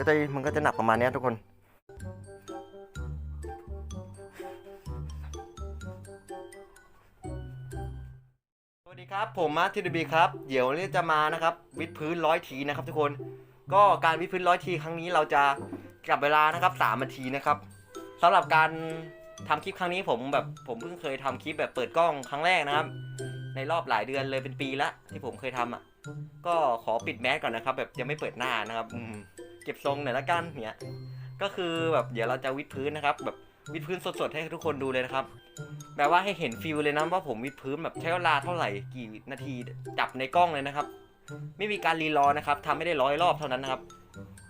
ก็จะมันก็จะหนักประมาณนี้ทุกคนสวัสดีครับผมมาทีดีครับ เดี๋ยววันนี้จะมานะครับ วิดพื้นร้อยทีนะครับ ทุกคนก็การวิดพื้นร้อยทีครั้งนี้เราจะจับเวลานะครับสามนาทีนะครับสำหรับการทำคลิปครั้งนี้ผมแบบผมเพิ่งเคยทำคลิปแบบเปิดกล้องครั้งแรกนะครับ ในรอบหลายเดือนเลยเป็นปีละที่ผมเคยทำอะก็ขอปิดแมสก่อนนะครับ แบบยังไม่เปิดหน้านะครับ อืม เก็บทรงหน่อยละกันเนี่ยก็คือแบบเดี๋ยวเราจะวิดพื้นนะครับ แบบวิดพื้นสดๆให้ทุกคนดูเลยนะครับแบบว่าให้เห็นฟิลเลยนะว่าผมวิดพื้นแบบใช้เวลาเท่าไหร่กี่นาทีจับในกล้องเลยนะครับ ไม่มีการรีรอนะครับทำไม่ได้ร้อยรอบเท่านั้นนะครับ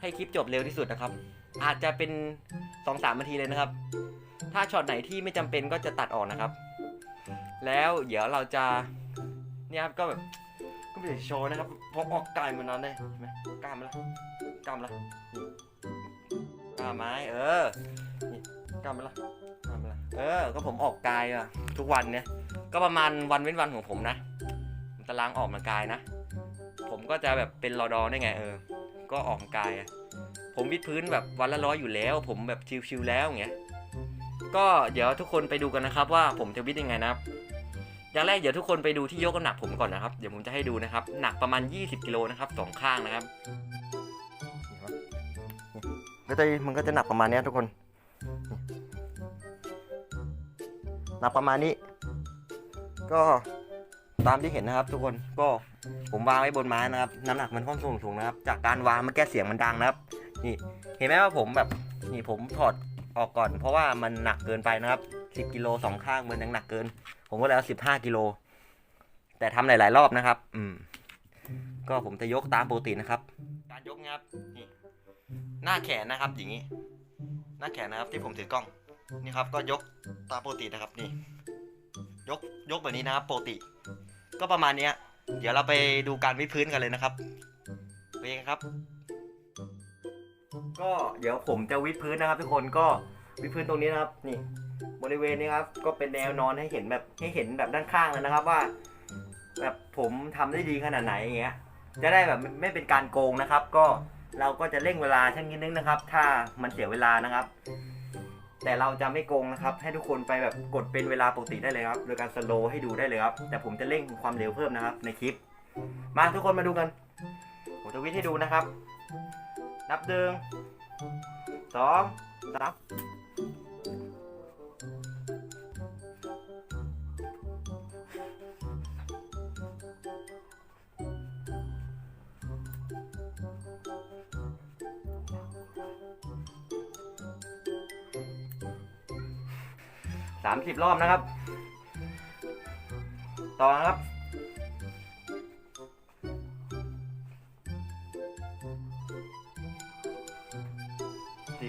ให้คลิปจบเร็วที่สุดนะครับ อาจจะเป็นสองสามนาทีเลยนะครับ ถ้าช็อตไหนที่ไม่จำเป็นก็จะตัดออกนะครับ แล้วเดี๋ยวเราจะเนี่ยครับก็แบบก็ ไม่ได้โชว์นะครับเพราะออกกายมานานเลยใช่ไหมกล้ามละกล้ามละกล้ามไม้เออนี่กล้ามละกล้ามละเออ ก็ผมออกกายอะทุกวันเนี่ย ก็ประมาณวันเว้นวันของผมนะตารางออกกำลังกายนะ ผมก็จะแบบเป็นรอดอได้ไงเออ ก็ออกกำลังกายอะผมวิดพื้นแบบวันละร้อยอยู่แล้ว ผมแบบชิวๆแล้วอย่างเงี้ยก็เดี๋ยวทุกคนไปดูกันนะครับว่าผมจะวิดยังไงนะครับ อย่างแรกเดี๋ยวทุกคนไปดูที่ยกน้ำหนักผมก่อนนะครับ เดี๋ยวผมจะให้ดูนะครับ หนักประมาณ 20กิโลนะครับสองข้างนะครับก็จะมันก็จะหนักประมาณนี้ทุกคน หนักประมาณนี้ ก็ตามที่เห็นนะครับ ทุกคนก็ผมวางไว้บนไม้นะครับ น้ำหนักมันค่อนข้างสูงนะครับ จากการวางมันแก้เสียงมันดังนะครับ นี่ เห็นไหมว่าผมแบบนี่ผมถอด ออกก่อน เพราะว่ามันหนักเกินไปนะครับ10กิโลสองข้างมันยังหนักเกิน ผมก็เลยเอา15กิโล แต่ทำหลาย ๆ รอบนะครับ อืม ก็ผมจะยกตามปกตินะครับ การยกนะครับนี่หน้าแขนนะครับอย่างนี้ หน้าแขนนะครับที่ผมถือกล้อง นี่ครับ ก็ยกตามปกตินะครับนี่ ยกยกแบบนี้นะครับปกติ ก็ประมาณเนี้ย เดี๋ยวเราไปดูการวิดพื้นกันเลยนะครับไปกันครับ ก็เดี๋ยวผมจะวิดพื้นนะครับ ทุกคนก็วิดพื้นตรงนี้นะครับนี่ บริเวณนี้ครับก็เป็นแนวนอนให้เห็นแบบให้เห็นแบบด้านข้างเลยนะครับว่า แบบผมทำได้ดีขนาดไหนอย่างเงี้ยจะได้แบบไม่ไม่เป็นการโกงนะครับ ก็เราก็จะเร่งเวลาช่างนิดนึงนะครับ ถ้ามันเสียเวลานะครับ แต่เราจะไม่โกงนะครับ ให้ทุกคนไปแบบกดเป็นเวลาปกติได้เลยครับโดยการสโลว์ให้ดูได้เลยครับ แต่ผมจะเร่งความเร็วเพิ่มนะครับ ในคลิป มาทุกคนมาดูกัน ผมจะวิดให้ดูนะครับ นับหนึ่งสองสามสามสิบรอบนะครับ ต่อนะครับ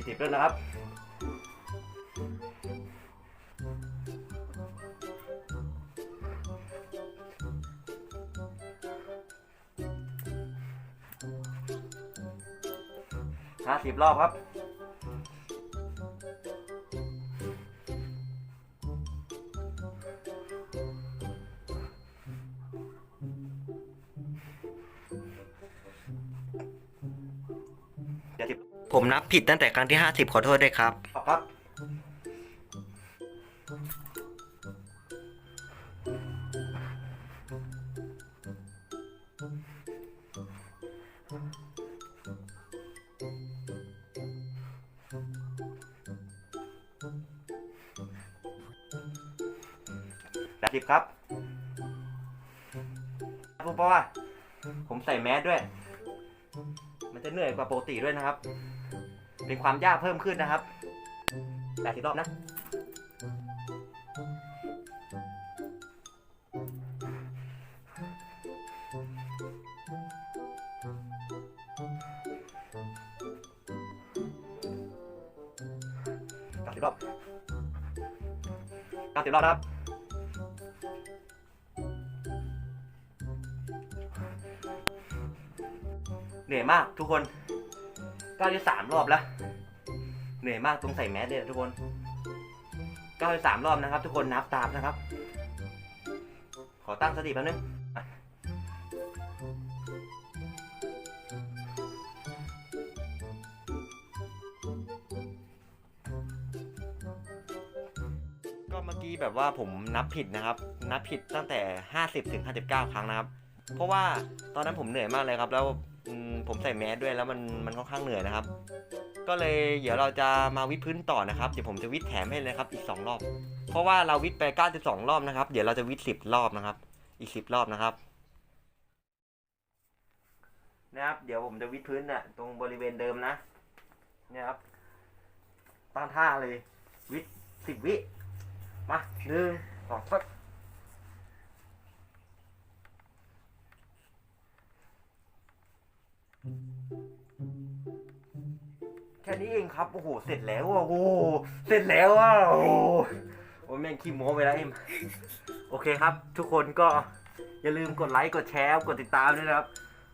สิบแล้วนะครับห้าสิบรอบครับ ผมนับผิดตั้งแต่ครั้งที่ 50 ขอโทษด้วยครับ ครับ แปดสิบครับพูดเพราะว่า ผมใส่แมสด้วย มันจะเหนื่อยกว่าปกติด้วยนะครับ เป็นความยากเพิ่มขึ้นนะครับแปดสิบรอบนะเก้าสิบรอบเก้าสิบรอบครับเหนื่อยมากทุกคน ก้าที่สามรอบแล้ว เหนื่อยมากตรงใส่แมสเลยทุกคนก้าที่สามรอบนะครับ ทุกคนนับตามนะครับ ขอตั้งสติแป๊บนึงก็เมื่อกี้แบบว่าผมนับผิดนะครับ นับผิดตั้งแต่ 50ถึง59 ครั้งนะครับ เพราะว่าตอนนั้นผมเหนื่อยมากเลยครับแล้ว ผมใส่แมสด้วยแล้วมันมันค่อนข้างเหนื่อยนะครับ ก็เลยเดี๋ยวเราจะมาวิดพื้นต่อนะครับเดี๋ยวผมจะวิดแถมให้เลยครับอีก 2 รอบ เพราะว่าเราวิดไป 92 รอบนะครับ เดี๋ยวเราจะวิด10 รอบนะครับ อีก 10 รอบนะครับนะครับ เดี๋ยวผมจะวิดพื้นเนี่ยตรงบริเวณเดิมนะเนี่ยครับตั้งท่าเลยวิดสิบวิมาหนึ่งสองสัก ค่นี้เองครับ โอ้โห เสร็จแล้วอะ โอ้โหเสร็จแล้วอะ โอ้โหโอ้ยแม่งขี้โม้ไปแล้วเอ็ม โอเคครับ ทุกคนก็อย่าลืมกดไลค์ กดแชร์ กดติดตามด้วยนะครับ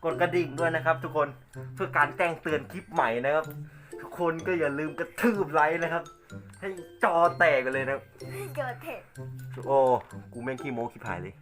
กดกระดิ่งด้วยนะครับ ทุกคน เพื่อการแจ้งเตือนคลิปใหม่นะครับ ทุกคนก็อย่าลืมกระทืบไลค์นะครับ ให้จอแตกกันเลยนะครับ เจอเทปโอ้ กูแม่งขี้โม้ขี้ผายเลย